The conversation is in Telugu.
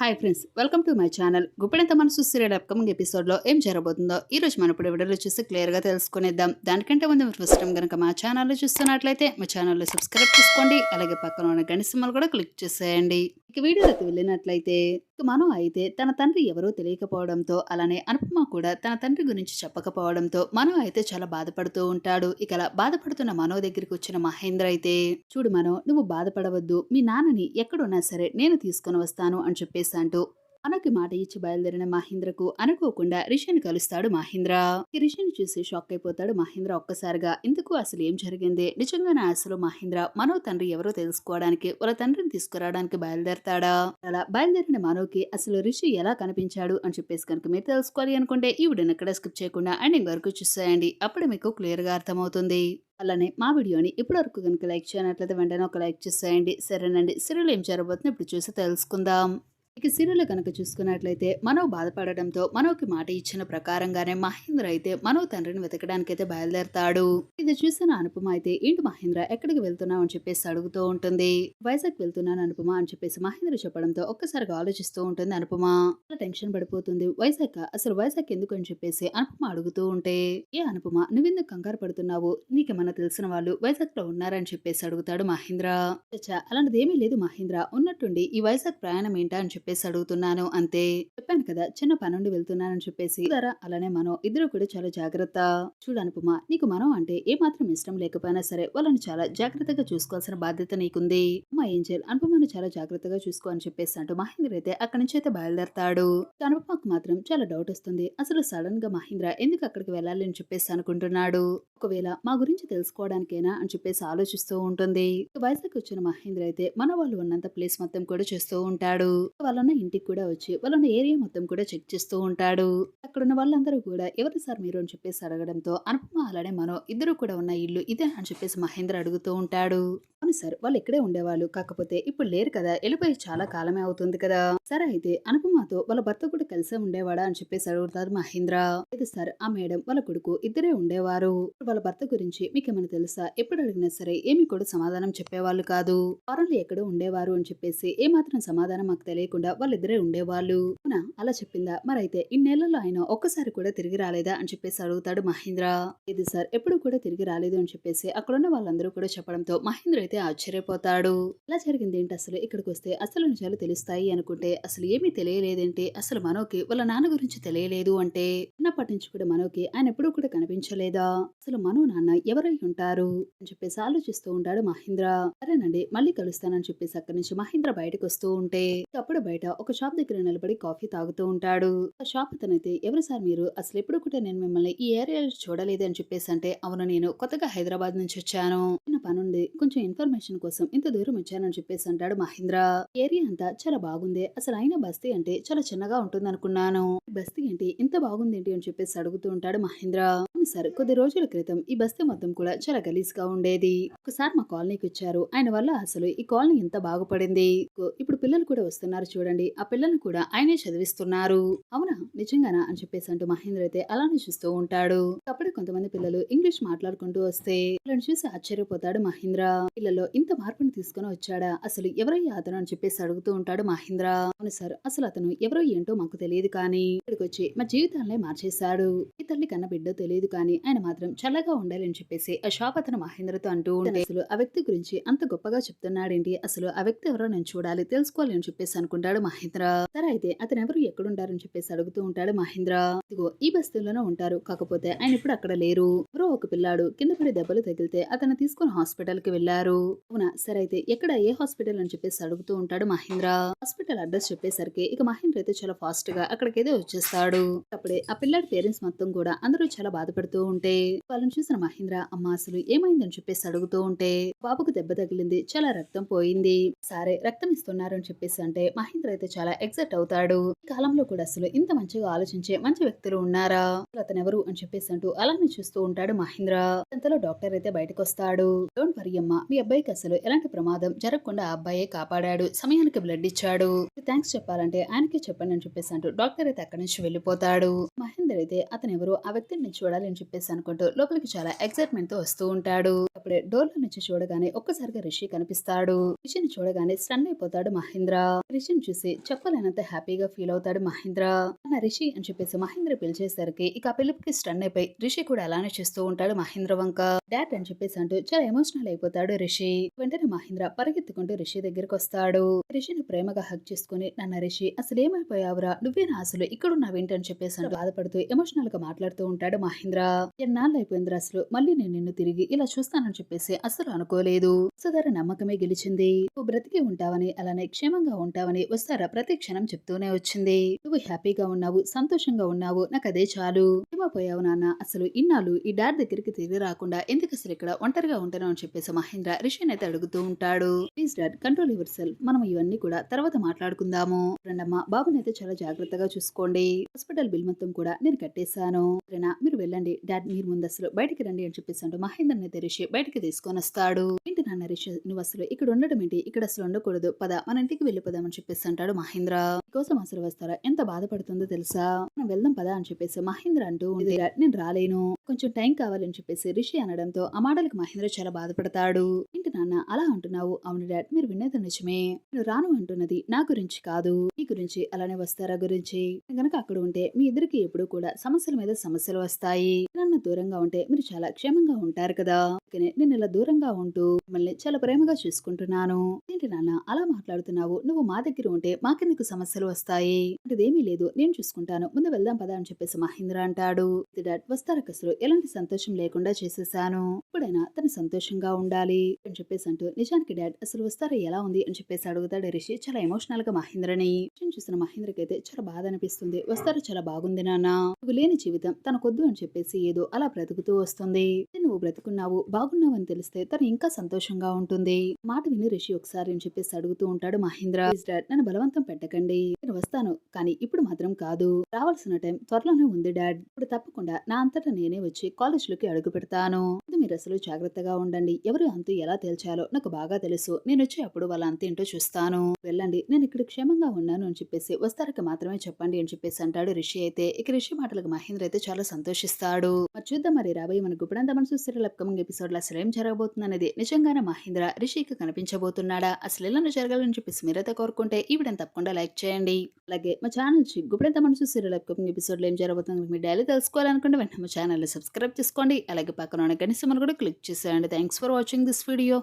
Hi friends welcome to my channel Guppedantha Manasu serial upcoming ఎపిసోడ్లో ఏం జరగబోతుందో ఈ రోజు మన ఇప్పుడు వీడియోలో చూసి క్లియర్గా తెలుసుకునేద్దాం. దానికంటే ముందు మీరు ఫస్ట్ టైం కనుక మా ఛానల్లో చూస్తున్నట్లయితే మా ఛానల్లో సబ్స్క్రైబ్ చేసుకోండి. అలాగే పక్కన ఉన్న గంట కూడా క్లిక్ చేసేయండి. ఇక వీడియోలోకి వెళ్ళినట్లయితే మనో అయితే తన తండ్రి ఎవరో తెలియకపోవడంతో అలానే అనుపమ కూడా తన తండ్రి గురించి చెప్పకపోవడంతో మనో అయితే చాలా బాధపడుతూ ఉంటాడు. ఇక అలా బాధపడుతున్న మనో దగ్గరికి వచ్చిన మహేంద్ర అయితే చూడు మనో నువ్వు బాధపడవద్దు. మీ నాన్నని ఎక్కడున్నా సరే నేను తీసుకొని వస్తాను అని చెప్పేసి అంటూ మనకి మాట ఇచ్చి బయలుదేరిన మహేంద్రకు అనుకోకుండా రిషిని కలుస్తాడు మహేంద్ర. ఈ రిషిని చూసి షాక్ అయిపోతాడు మహేంద్ర ఒక్కసారిగా. ఇందుకు అసలు ఏం జరిగింది? నిజంగానే అసలు మహేంద్ర మనో తండ్రి ఎవరో తెలుసుకోవడానికి వాళ్ళ తండ్రిని తీసుకురావడానికి బయలుదేరతాడా? అలా బయలుదేరిన మనోకి అసలు రిషి ఎలా కనిపించాడు అని చెప్పేసి కనుక మీరు తెలుసుకోవాలి అనుకుంటే ఈ వీడియోని ఎక్కడ స్కిప్ చేయకుండా ఎండింగ్ వరకు చూసేయండి. అప్పుడు మీకు క్లియర్గా అర్థమవుతుంది. అలానే మా వీడియోని ఇప్పటివరకు కనుక లైక్ చేయనట్లయితే వెంటనే ఒక లైక్ చేసేయండి. సరేనండి. సీరియల్ ఏం జరగబోతుంది ఇప్పుడు చూసి తెలుసుకుందాం. ఇక సీరియల్ కనుక చూసుకున్నట్లయితే మనో బాధపడడంతో మనోకి మాట ఇచ్చిన ప్రకారంగానే మహేంద్ర అయితే మనో తండ్రిని వెతకడానికి అయితే బయలుదేరతాడు. ఇది చూసిన అనుపమ అయితే ఏంటి మహేంద్ర ఎక్కడికి వెళ్తున్నావు? అని చెప్పేసి అడుగుతూ ఉంటుంది. వైజాగ్ వెళ్తున్నాను అనుపమ అని చెప్పేసి మహేంద్ర చెప్పడంతో ఒక్కసారిగా ఆలోచిస్తూ ఉంటుంది అనుపమ. చాలా టెన్షన్ పడిపోతుంది. వైజాగ్ అసలు వైజాగ్ ఎందుకు? అని చెప్పేసి అనుపమ అడుగుతూ ఉంటే ఏ అనుపమ నువ్వెందుకు కంగారు పడుతున్నావు? నీకేమన్నా తెలిసిన వాళ్ళు వైజాగ్లో ఉన్నారని చెప్పేసి అడుగుతాడు మహేంద్ర. చచ్చా అలాంటిది ఏమీ లేదు మహేంద్ర. ఉన్నట్టుండి ఈ వైజాగ్ ప్రయాణం ఏంటా? అని చెప్పేసి అడుగుతున్నాను అంతే చెప్పాను కదా చిన్న పనుండి వెళ్తున్నానని చెప్పేసి. ధర అలానే మనో ఇద్దరు కూడా చాలా జాగ్రత్త. చూడు అనుపమ నీకు మనం అంటే ఏ మాత్రం ఇష్టం లేకపోయినా సరే వాళ్ళని చాలా జాగ్రత్తగా చూసుకోవాల్సిన బాధ్యత నీకుంది. అమ్మా ఏంజల్ అనుపమను చాలా జాగ్రత్తగా చూసుకో అని చెప్పేసి అంటూ మహేంద్ర అయితే అక్కడి నుంచి అయితే బయలుదేరతాడు. అనుపమకు మాత్రం చాలా డౌట్ వస్తుంది. అసలు సడన్గా మహేంద్ర ఎందుకు అక్కడికి వెళ్ళాలి అని చెప్పేసి అనుకుంటున్నాడు. ఒకవేళ మా గురించి తెలుసుకోవడానికైనా అని చెప్పేసి ఆలోచిస్తూ ఉంటుంది. వయసుకి వైజాగ్ వచ్చిన మహేంద్ర అయితే మన వాళ్ళు ఉన్నంత ప్లేస్ మొత్తం కూడా చేస్తూ ఉంటాడు. వాళ్ళన్న ఇంటికి కూడా వచ్చి వాళ్ళన్న ఏరియా మొత్తం కూడా చెక్ చేస్తూ ఉంటాడు. అక్కడ ఉన్న వాళ్ళందరూ కూడా ఎవరు సార్ మీరు అని చెప్పేసి అడగడంతో అనుపమ అలానే మనం ఇద్దరు కూడా ఉన్న ఇల్లు ఇదే అని చెప్పేసి మహేంద్ర అడుగుతూ ఉంటాడు. అవును సార్ వాళ్ళు ఇక్కడే ఉండేవాళ్ళు. కాకపోతే ఇప్పుడు లేరు కదా వెళ్ళిపోయి చాలా కాలమే అవుతుంది కదా. సరే అయితే అనుపమతో వాళ్ళ భర్త కూడా కలిసే ఉండేవాడా అని చెప్పేసి అడుగుతారు మహేంద్ర. లేదు సార్ ఆ మేడం వాళ్ళ కొడుకు ఇద్దరే ఉండేవారు. వాళ్ళ భర్త గురించి మీకేమైనా తెలుసా? ఎప్పుడు అడిగినా సరే ఏమి కూడా సమాధానం చెప్పేవాళ్ళు కాదు. వారంలో ఎక్కడో ఉండేవారు అని చెప్పేసి ఏ మాత్రం సమాధానం మాకు తెలియకుండా వాళ్ళిద్దరే ఉండేవాళ్ళు. అవునా? అలా చెప్పిందా? మరైతే ఇన్నేళ్ళలో ఆయన ఒక్కసారి కూడా తిరిగి రాలేదా అని చెప్పేసి అడుగుతాడు మహేంద్ర. ఇది సార్ ఎప్పుడు కూడా తిరిగి రాలేదు అని చెప్పేసి అక్కడున్న వాళ్ళందరూ కూడా చెప్పడంతో మహేంద్ర అయితే ఆశ్చర్యపోతాడు. ఇలా జరిగింది ఏంటి అసలు? ఇక్కడికి వస్తే అసలు నిజాలు తెలుస్తాయి అనుకుంటే అసలు ఏమీ తెలియలేదేంటి? అసలు మనోకి వాళ్ళ నాన్న గురించి తెలియలేదు అంటే చిన్నప్పటి నుంచి కూడా మనోకి ఆయన ఎప్పుడూ కూడా కనిపించలేదా? అసలు మనో నాన్న ఎవరై ఉంటారు? అని చెప్పేసి ఆలోచిస్తూ ఉంటాడు మహేంద్ర. సరేనండి మళ్ళీ కలుస్తానని చెప్పేసి అక్కడి నుంచి మహేంద్ర బయటకు వస్తూ ఉంటే అప్పుడు బయట ఒక షాప్ దగ్గర నిలబడి కాఫీ తాగుతూ ఉంటాడు. ఆ షాప్ అతనైతే ఎవరు సార్ మీరు? అసలు ఎప్పుడు కూడా నేను మిమ్మల్ని ఈ ఏరియాలో చూడలేదు అని చెప్పేసి అంటే అవును నేను కొత్తగా హైదరాబాద్ నుంచి వచ్చాను. చిన్న పనుంది కొంచెం ఇన్ఫర్మేషన్ కోసం ఇంత దూరం వచ్చానని చెప్పేసి అంటాడు మహేంద్ర. ఏరియా అంతా చాలా బాగుంది. అసలు అయిన బస్తీ అంటే చాలా చిన్నగా ఉంటుంది అనుకున్నాను బస్తీ ఏంటి? ఇంత బాగుంది ఏంటి? అని చెప్పేసి అడుగుతూ ఉంటాడు మహేంద్ర. సార్ కొద్ది రోజుల క్రితం ఈ బస్తీ మొత్తం కూడా చాలా గలీజ్గా ఉండేది. ఒకసారి మా కాలనీకి వచ్చారు. ఆయన వల్ల అసలు ఈ కాలనీ ఎంత బాగుపడింది. ఇప్పుడు పిల్లలు కూడా వస్తున్నారు చూడండి. ఆ పిల్లల్ని కూడా ఆయనే చదివిస్తున్నారు. అవునా? నిజంగానా? అని చెప్పేసి అంటూ మహేంద్ర అయితే అలానే చూస్తూ ఉంటాడు. అప్పుడే కొంతమంది పిల్లలు ఇంగ్లీష్ మాట్లాడుకుంటూ వస్తే వాళ్ళని చూసి ఆశ్చర్యపోతాడు మహేంద్ర. పిల్లల్లో ఇంత మార్పుని తీసుకుని వచ్చాడా? అసలు ఎవరయ్యా అతను? అని చెప్పేసి అడుగుతూ ఉంటాడు మహేంద్ర. అవును సార్ అసలు అతను ఎవరో ఏంటో మాకు తెలియదు కానీ ఇక్కడికి వచ్చి మా జీవితాలనే మార్చేశాడు. ఈ తల్లి కన్న బిడ్డ తెలియదు కానీ ఆయన మాత్రం చల్లగా ఉండాలని చెప్పేసి ఆ షాప్ అతను మహేంద్రతో అంటూ ఉంటే అసలు ఆ వ్యక్తి గురించి అంత గొప్పగా చెప్తున్నాడేంటి? అసలు ఆ వ్యక్తి ఎవరో నేను చూడాలి తెలుసుకోవాలి అని చెప్పేసి అనుకుంటాడు మహేంద్ర. సరే అయితే అతను ఎవరు? ఎక్కడుంటారని చెప్పేసి అడుగుతూ ఉంటాడు మహేంద్ర. ఇదిగో ఈ బస్తీలోనే ఉంటారు. కాకపోతే ఆయన ఇప్పుడు అక్కడ లేరు. ఎవరో ఒక పిల్లాడు కింద పడి దెబ్బలు తగిలితే అతను తీసుకుని హాస్పిటల్కి వెళ్ళారు అవునా? సరే అయితే ఎక్కడ ఏ హాస్పిటల్ అని చెప్పేసి అడుగుతూ ఉంటాడు మహేంద్ర. హాస్పిటల్ అడ్రస్ చెప్పేసరికి ఇక మహేంద్ర అయితే చాలా ఫాస్ట్గా అక్కడికైతే వచ్చేస్తాడు. అప్పుడే ఆ పిల్లాడి పేరెంట్స్ మొత్తం కూడా అందరూ చాలా బాధపడుతూ ఉంటే వాళ్ళని చూసిన మహేంద్ర అమ్మ అసలు ఏమైందని చెప్పేసి అడుగుతూ ఉంటే బాబుకు దెబ్బ తగిలింది చాలా రక్తం పోయింది. సరే రక్తం ఇస్తున్నారు అని చెప్పేసి అంటే మహేంద్ర అయితే చాలా ఎగ్జైట్ అవుతాడు. ఈ కాలంలో కూడా అసలు ఇంత మంచిగా ఆలోచించే మంచి వ్యక్తులు ఉన్నారా? అతను ఎవరు? అని చెప్పేసి అంటూ అలానే చూస్తూ ఉంటాడు మహేంద్ర. అంతలో డాక్టర్ అయితే బయటకు వస్తాడు. డోంట్ వరీ అమ్మా మీ అబ్బాయికి అసలు ఎలాంటి ప్రమాదం జరగకుండా ఆ అబ్బాయే కాపాడాడు. సమయానికి బ్లడ్ ఇచ్చాడు. థ్యాంక్స్ చెప్పాలంటే ఆయనకే చెప్పండి అని చెప్పేసి అంటూ డాక్టర్ అయితే అక్కడి నుంచి వెళ్ళిపోతాడు. మహేందర్ అయితే అతను ఎవరు ఆ వ్యక్తిని చూడాలని అని చెప్పేసి అనుకుంటూ లోపలికి చాలా ఎక్సైట్మెంట్తో వస్తూ ఉంటాడు. అప్పుడే డోర్లో నుంచి చూడగానే ఒక్కసారిగా రిషి కనిపిస్తాడు. రిషిని చూడగానే స్టన్ అయిపోతాడు మహేంద్ర. రిషిని చూసి చెప్పలేనంత హ్యాపీగా ఫీల్ అవుతాడు మహేంద్ర. అన్న రిషి అని చెప్పేసి మహేంద్ర పిలిచేసరికి ఇక పిలుపుకి స్టన్ అయిపోయి రిషి కూడా అలానే చేస్తూ ఉంటాడు మహేంద్ర వంక. డాడ్ అని చెప్పేసి అంటూ చాలా ఎమోషనల్ అయిపోతాడు రిషి. వెంటనే మహేంద్ర పరిగెత్తుకుంటూ రిషి దగ్గరికి వస్తాడు. రిషిని ప్రేమగా హక్ చేసుకుని నన్న రిషి అసలు ఏమైపోయావురా నువ్వే నా అసలు. ఇక్కడున్నావేంటి? అని చెప్పేసి బాధపడుతూ ఎమోషనల్గా మాట్లాడుతూ ఉంటాడు మహేంద్ర. ఎన్నాళ్ళు అయిపోయిందిరా అసలు. మళ్ళీ నేను నిన్ను తిరిగి ఇలా చూస్తానని చెప్పేసి అసలు అనుకోలేదు. సుధార నమ్మకమే గెలిచింది. నువ్వు బ్రతికి ఉంటావని అలానే క్షేమంగా ఉంటావని వస్తారా ప్రతి క్షణం చెప్తూనే వచ్చింది. నువ్వు హ్యాపీగా ఉన్నావు సంతోషంగా ఉన్నావు నాకు అదే చాలు. ఏమైపోయావు నాన్న? అసలు ఇన్నాళ్ళు ఈ డాడ్ దగ్గరికి తిరిగి రాకుండా ఎందుకు అసలు ఇక్కడ ఒంటరిగా ఉంటాను అని చెప్పేసి మహేంద్ర రిషిని అయితే అడుగుతూ ఉంటాడు. Please dad control yourself. మనం ఇవన్నీ కూడా తర్వాత మాట్లాడుకుందాము. రెండమ్మ బాబునైతే చాలా జాగ్రత్తగా చూసుకోండి. హాస్పిటల్ బిల్ మొత్తం కూడా నేను కట్టేశాను. మీరు వెళ్ళండి. డాడ్ మీరు ముందు అసలు బయటికి రండి అని చెప్పేసి అంటూ మహేందర్ అయితే రిషి బయటికి తీసుకొని వస్తాడు. ఏంటి నాన్న రిషి నువ్వు అసలు ఇక్కడ ఉండడం ఏంటి? ఇక్కడ అసలు ఉండకూడదు. పద మన ఇంటికి వెళ్ళిపోదామని చెప్పేసి అంటాడు మహేంద్ర. కోసం అసలు వస్తారా? ఎంత బాధపడుతుందో తెలుసా? మనం వెళ్దాం పదా అని చెప్పేసి మహేంద్ర అంటూ ఉంది. "డాడ్, నేను రాలేను. కొంచెం టైం కావాలని చెప్పేసి రిషి అనడంతో ఆ మాటలకు మహేంద్ర చాలా బాధపడతాడు. ఏంటి నాన్న అలా అంటున్నావు? అవును డాడ్ మీరు విన్నది నిజమే. నేను రాను అంటున్నది నా గురించి కాదు. మీ గురించి అలానే వస్తారా గురించి? గనక అక్కడ ఉంటే మీ ఇద్దరికి ఎప్పుడు కూడా సమస్యల మీద సమస్యలు వస్తాయి. the నన్ను దూరంగా ఉంటే మీరు చాలా క్షేమంగా ఉంటారు కదా. నేను ఇలా దూరంగా ఉంటూ మిమ్మల్ని చాలా ప్రేమగా చూసుకుంటున్నాను. ఏంటి నాన్న అలా మాట్లాడుతున్నావు. నువ్వు మా దగ్గర ఉంటే మాకెందుకు సమస్యలు వస్తాయి? అంటేదేమీ లేదు. నేను చూసుకుంటాను. ముందు వెళ్దాం పదా అని చెప్పేసి మహేంద్ర అంటాడు. డాడ్ వస్తారా కసరు ఎలాంటి సంతోషం లేకుండా చేసేసాను. ఇప్పుడైనా తను సంతోషంగా ఉండాలి అని చెప్పేసి అంటూ నిజానికి డాడ్ అసలు వస్తారా? ఎలా ఉంది? అని చెప్పేసి అడుగుతాడు రిషి చాలా ఎమోషనల్గా మహేంద్రని. నేను చూసిన మహేంద్రకి అయితే చాలా బాధ అనిపిస్తుంది. వస్తారా? చాలా బాగుంది నాన్న. నువ్వు లేని జీవితం తనకొద్దు అని చెప్పేసి ఏదో అలా బ్రతుకుతూ వస్తుంది. నువ్వు బ్రతుకున్నావు బాగున్నావు అని తెలిస్తే తను ఇంకా సంతోషంగా ఉంటుంది. మాట విని రిషి ఒకసారి అని చెప్పేసి అడుగుతూ ఉంటాడు మహేంద్ర. నన్ను బలవంతం పెట్టకండి. నేను వస్తాను. కానీ ఇప్పుడు మాత్రం కాదు. రావాల్సిన టైం త్వరలోనే ఉంది డాడ్. ఇప్పుడు తప్పకుండా నా అంతటా నేనే వచ్చి కాలేజ్లోకి అడుగు పెడతాను. మీరు అసలు జాగ్రత్తగా ఉండండి. ఎవరు అంతు ఎలా తేల్చాలో నాకు బాగా తెలుసు. నేను వచ్చి అప్పుడు వాళ్ళ అంతేంటో చూస్తాను. వెళ్ళండి. నేను ఇక్కడ క్షేమంగా ఉన్నాను అని చెప్పేసి వస్తారకి మాత్రమే చెప్పండి అని చెప్పేసి అంటాడు రిషి అయితే. ఇక రిషి మాటలకు మహేంద్ర అయితే చాలా సంతోషిస్తాడు. మరి చూద్దాం మరి రాబోయే మన గుప్పడంత మనసు సీరియల్ అప్కమింగ్ ఎపిసోడ్లో అసలు ఏం జరగబోతుంది అనేది నిజంగానే మహేంద్ర రిషికి కనిపించబోతున్నాడా? అసలు ఎలా జరగాలని చెప్పేసి మీరైతే కోరుకుంటే ఈ వీడియోని తప్పకుండా లైక్ చేయండి. అలాగే మా ఛానల్ గుప్పడంత మనసు సీరియల్ అప్కమింగ్ ఎపిసోడ్లో ఏం జరగబోతుంది మీ డైలీ తెలుసుకోవాలనుకుంటే వెంటనే మా ఛానల్ సబ్స్క్రైబ్ చేసుకోండి. అలాగే పక్కన ఉన్న గణిసమని కూడా క్లిక్ చేసేయండి. Thanks for watching this video